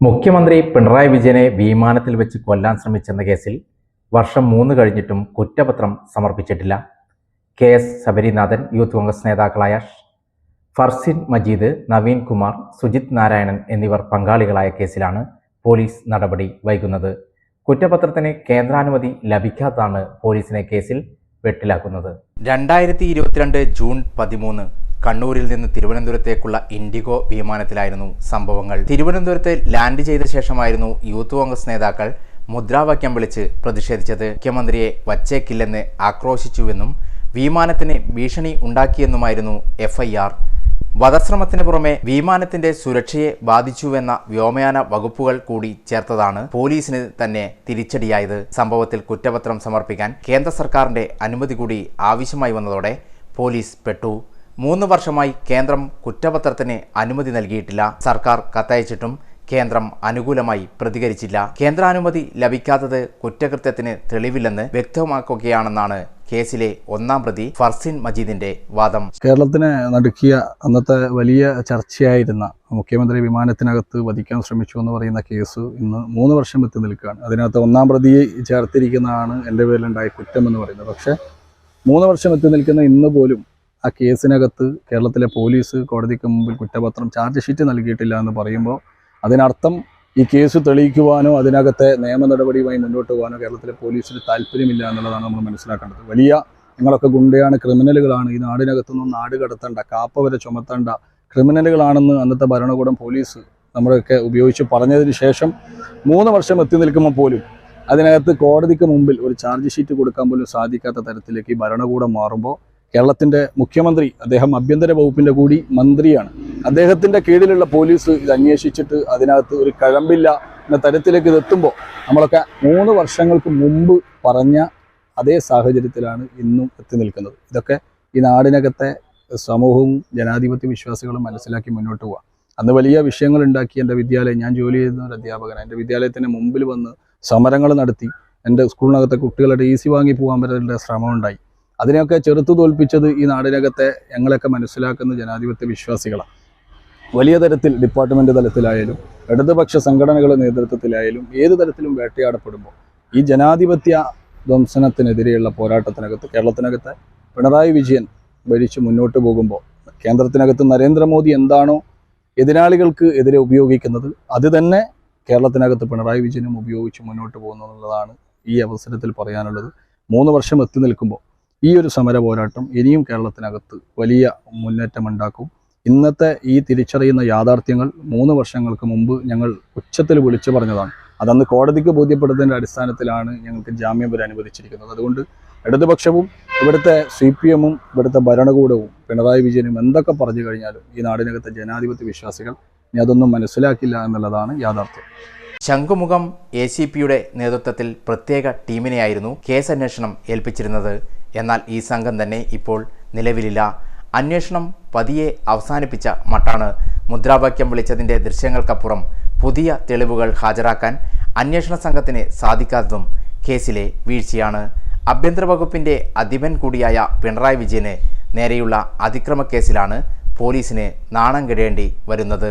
മുഖ്യമന്ത്രി പിണറായി വിജയനെ വിമാനത്തിൽ വെച്ച് കൊല്ലാൻ ശ്രമിച്ചെന്ന കേസിൽ വർഷം മൂന്ന് കഴിഞ്ഞിട്ടും കുറ്റപത്രം സമർപ്പിച്ചിട്ടില്ല. K S Sabarinathan Youth Congress നേതാക്കളായ ഫർസിൻ മജീദ് നവീൻ കുമാർ സുജിത് നാരായണൻ എന്നിവർ പങ്കാളികളായ കേസിലാണ് പോലീസ് നടപടി വൈകുന്നത്. കുറ്റപത്രത്തിന് കേന്ദ്രാനുമതി ലഭിക്കാത്താണ് പോലീസിനെ കേസിൽ വെട്ടിലാക്കുന്നത്. രണ്ടായിരത്തി ഇരുപത്തിരണ്ട് ജൂൺ പതിമൂന്ന് കണ്ണൂരിൽ നിന്ന് തിരുവനന്തപുരത്തേക്കുള്ള ഇൻഡിഗോ വിമാനത്തിലായിരുന്നു സംഭവങ്ങൾ. തിരുവനന്തപുരത്ത് ലാൻഡ് ചെയ്ത ശേഷമായിരുന്നു യൂത്ത് കോൺഗ്രസ് നേതാക്കൾ മുദ്രാവാക്യം വിളിച്ച് പ്രതിഷേധിച്ചത്. മുഖ്യമന്ത്രിയെ വച്ചേക്കില്ലെന്ന് ആക്രോശിച്ചുവെന്നും വിമാനത്തിന് ഭീഷണി ഉണ്ടാക്കിയെന്നുമായിരുന്നു എഫ്ഐആർ. വധശ്രമത്തിന് പുറമെ വിമാനത്തിന്റെ സുരക്ഷയെ ബാധിച്ചുവെന്ന വ്യോമയാന വകുപ്പുകൾ കൂടി ചേർത്തതാണ് പോലീസിന് തന്നെ തിരിച്ചടിയായത്. സംഭവത്തിൽ കുറ്റപത്രം സമർപ്പിക്കാൻ കേന്ദ്ര സർക്കാരിന്റെ അനുമതി കൂടി ആവശ്യമായി വന്നതോടെ പോലീസ് പെട്ടു. മൂന്ന് വർഷമായി കേന്ദ്രം കുറ്റപത്രത്തിന് അനുമതി നൽകിയിട്ടില്ല. സർക്കാർ കത്തയച്ചിട്ടും കേന്ദ്രം അനുകൂലമായി പ്രതികരിച്ചില്ല. കേന്ദ്രാനുമതി ലഭിക്കാത്തത് കുറ്റകൃത്യത്തിന് തെളിവില്ലെന്ന് വ്യക്തമാക്കുകയാണെന്നാണ് കേസിലെ ഒന്നാം പ്രതി ഫർസിൻ മജീദിന്റെ വാദം. കേരളത്തിന് നടുക്കിയ അന്നത്തെ വലിയ ചർച്ചയായിരുന്ന മുഖ്യമന്ത്രി വിമാനത്തിനകത്ത് വധിക്കാൻ ശ്രമിച്ചു എന്ന് പറയുന്ന കേസ് ഇന്ന് മൂന്ന് വർഷം എത്തി നിൽക്കുകയാണ്. അതിനകത്ത് ഒന്നാം പ്രതിയെ ചേർത്തിരിക്കുന്നതാണ് എന്റെ പേരിലുണ്ടായ കുറ്റം എന്ന് പറയുന്നത്. പക്ഷേ മൂന്ന് വർഷം എത്തി നിൽക്കുന്ന ഇന്ന് പോലും ആ കേസിനകത്ത് കേരളത്തിലെ പോലീസ് കോടതിക്ക് മുമ്പിൽ കുറ്റപത്രം ചാർജ് ഷീറ്റ് നൽകിയിട്ടില്ല എന്ന് പറയുമ്പോൾ അതിനർത്ഥം ഈ കേസ് തെളിയിക്കുവാനോ അതിനകത്തെ നിയമ നടപടിയുമായി മുന്നോട്ട് പോകാനോ കേരളത്തിലെ പോലീസിന് താല്പര്യമില്ല എന്നുള്ളതാണ് നമ്മൾ മനസ്സിലാക്കേണ്ടത്. വലിയ നിങ്ങളൊക്കെ ഗുണ്ടയാണ് ക്രിമിനലുകളാണ്. ഈ നാടിനകത്തുനിന്ന് നാട് കടത്തേണ്ട കാപ്പ വരെ ചുമത്തേണ്ട ക്രിമിനലുകളാണെന്ന് അന്നത്തെ ഭരണകൂടം പോലീസ് നമ്മളൊക്കെ ഉപയോഗിച്ച് പറഞ്ഞതിന് ശേഷം മൂന്ന് വർഷം എത്തി നിൽക്കുമ്പോൾ പോലും അതിനകത്ത് കോടതിക്ക് മുമ്പിൽ ഒരു ചാർജ് ഷീറ്റ് കൊടുക്കാൻ പോലും സാധിക്കാത്ത തരത്തിലേക്ക് ഈ ഭരണകൂടം മാറുമ്പോൾ കേരളത്തിന്റെ മുഖ്യമന്ത്രി അദ്ദേഹം ആഭ്യന്തര വകുപ്പിന്റെ കൂടി മന്ത്രിയാണ്. അദ്ദേഹത്തിന്റെ കീഴിലുള്ള പോലീസ് ഇത് അന്വേഷിച്ചിട്ട് അതിനകത്ത് ഒരു കഴമ്പില്ല എന്ന തരത്തിലേക്ക് ഇത് എത്തുമ്പോൾ നമ്മളൊക്കെ മൂന്ന് വർഷങ്ങൾക്ക് മുമ്പ് പറഞ്ഞ അതേ സാഹചര്യത്തിലാണ് ഇന്നും എത്തി നിൽക്കുന്നത്. ഇതൊക്കെ ഈ നാടിനകത്തെ സമൂഹവും ജനാധിപത്യ വിശ്വാസികളും മനസ്സിലാക്കി മുന്നോട്ട് പോവാം. അന്ന് വലിയ വിഷയങ്ങൾ ഉണ്ടാക്കി എന്റെ വിദ്യാലയം. ഞാൻ ജോലി ചെയ്യുന്ന ഒരു അധ്യാപകൻ എന്റെ വിദ്യാലയത്തിന് മുമ്പിൽ വന്ന് സമരങ്ങൾ നടത്തി എന്റെ സ്കൂളിനകത്തെ കുട്ടികളുടെ ഈസി വാങ്ങി പോകാൻ വരെ ശ്രമം ഉണ്ടായി. അതിനെയൊക്കെ ചെറുത്തു തോൽപ്പിച്ചത് ഈ നാടിനകത്തെ ഞങ്ങളൊക്കെ മനസ്സിലാക്കുന്ന ജനാധിപത്യ വിശ്വാസികളാണ്. വലിയ തരത്തിൽ ഡിപ്പാർട്ട്മെന്റ് തലത്തിലായാലും ഇടതുപക്ഷ സംഘടനകളുടെ നേതൃത്വത്തിലായാലും ഏത് തരത്തിലും വേട്ടയാടപ്പെടുമ്പോൾ ഈ ജനാധിപത്യ ധ്വംസനത്തിനെതിരെയുള്ള പോരാട്ടത്തിനകത്ത് കേരളത്തിനകത്ത് പിണറായി വിജയൻ ഭരിച്ച് മുന്നോട്ട് പോകുമ്പോൾ കേന്ദ്രത്തിനകത്ത് നരേന്ദ്രമോദി എന്താണോ എതിരാളികൾക്ക് എതിരെ ഉപയോഗിക്കുന്നത് അത് തന്നെ കേരളത്തിനകത്ത് പിണറായി വിജയനും ഉപയോഗിച്ച് മുന്നോട്ട് പോകുന്നു എന്നുള്ളതാണ് ഈ അവസരത്തിൽ പറയാനുള്ളത്. മൂന്ന് വർഷം എത്തി നിൽക്കുമ്പോൾ ഈ ഒരു സമര പോരാട്ടം ഇനിയും കേരളത്തിനകത്ത് വലിയ മുന്നേറ്റമുണ്ടാക്കും. ഇന്നത്തെ ഈ തിരിച്ചറിയുന്ന യാഥാർത്ഥ്യങ്ങൾ മൂന്ന് വർഷങ്ങൾക്ക് മുമ്പ് ഞങ്ങൾ ഉച്ചത്തിൽ വിളിച്ചു പറഞ്ഞതാണ്. അതന്ന് കോടതിക്ക് ബോധ്യപ്പെടുന്നതിന്റെ അടിസ്ഥാനത്തിലാണ് ഞങ്ങൾക്ക് ജാമ്യം വരെ അനുവദിച്ചിരിക്കുന്നത്. അതുകൊണ്ട് ഇടതുപക്ഷവും ഇവിടുത്തെ സി പി എമ്മും ഇവിടുത്തെ ഭരണകൂടവും പിണറായി വിജയനും എന്തൊക്കെ പറഞ്ഞു കഴിഞ്ഞാലും ഈ നാടിനകത്തെ ജനാധിപത്യ വിശ്വാസികൾ ഇനി അതൊന്നും മനസ്സിലാക്കില്ല എന്നുള്ളതാണ് യാഥാർത്ഥ്യം. ശംഖുമുഖം എ സി പിയുടെ നേതൃത്വത്തിൽ പ്രത്യേക ടീമിനെയായിരുന്നു കേസ് അന്വേഷണം ഏൽപ്പിച്ചിരുന്നത്. എന്നാൽ ഈ സംഘം തന്നെ ഇപ്പോൾ നിലവിലില്ല. അന്വേഷണം പതിയെ അവസാനിപ്പിച്ച മട്ടാണ്. മുദ്രാവാക്യം വിളിച്ചതിന്റെ ദൃശ്യങ്ങൾക്കപ്പുറം പുതിയ തെളിവുകൾ ഹാജരാക്കാൻ അന്വേഷണ സംഘത്തിന് സാധിക്കാത്തതും കേസിലെ വീഴ്ചയാണ്. ആഭ്യന്തര വകുപ്പിന്റെ അധിപൻ കൂടിയായ പിണറായി വിജയന് നേരെയുള്ള അതിക്രമ കേസിലാണ് പോലീസിന് നാണം കെടേണ്ടി വരുന്നത്.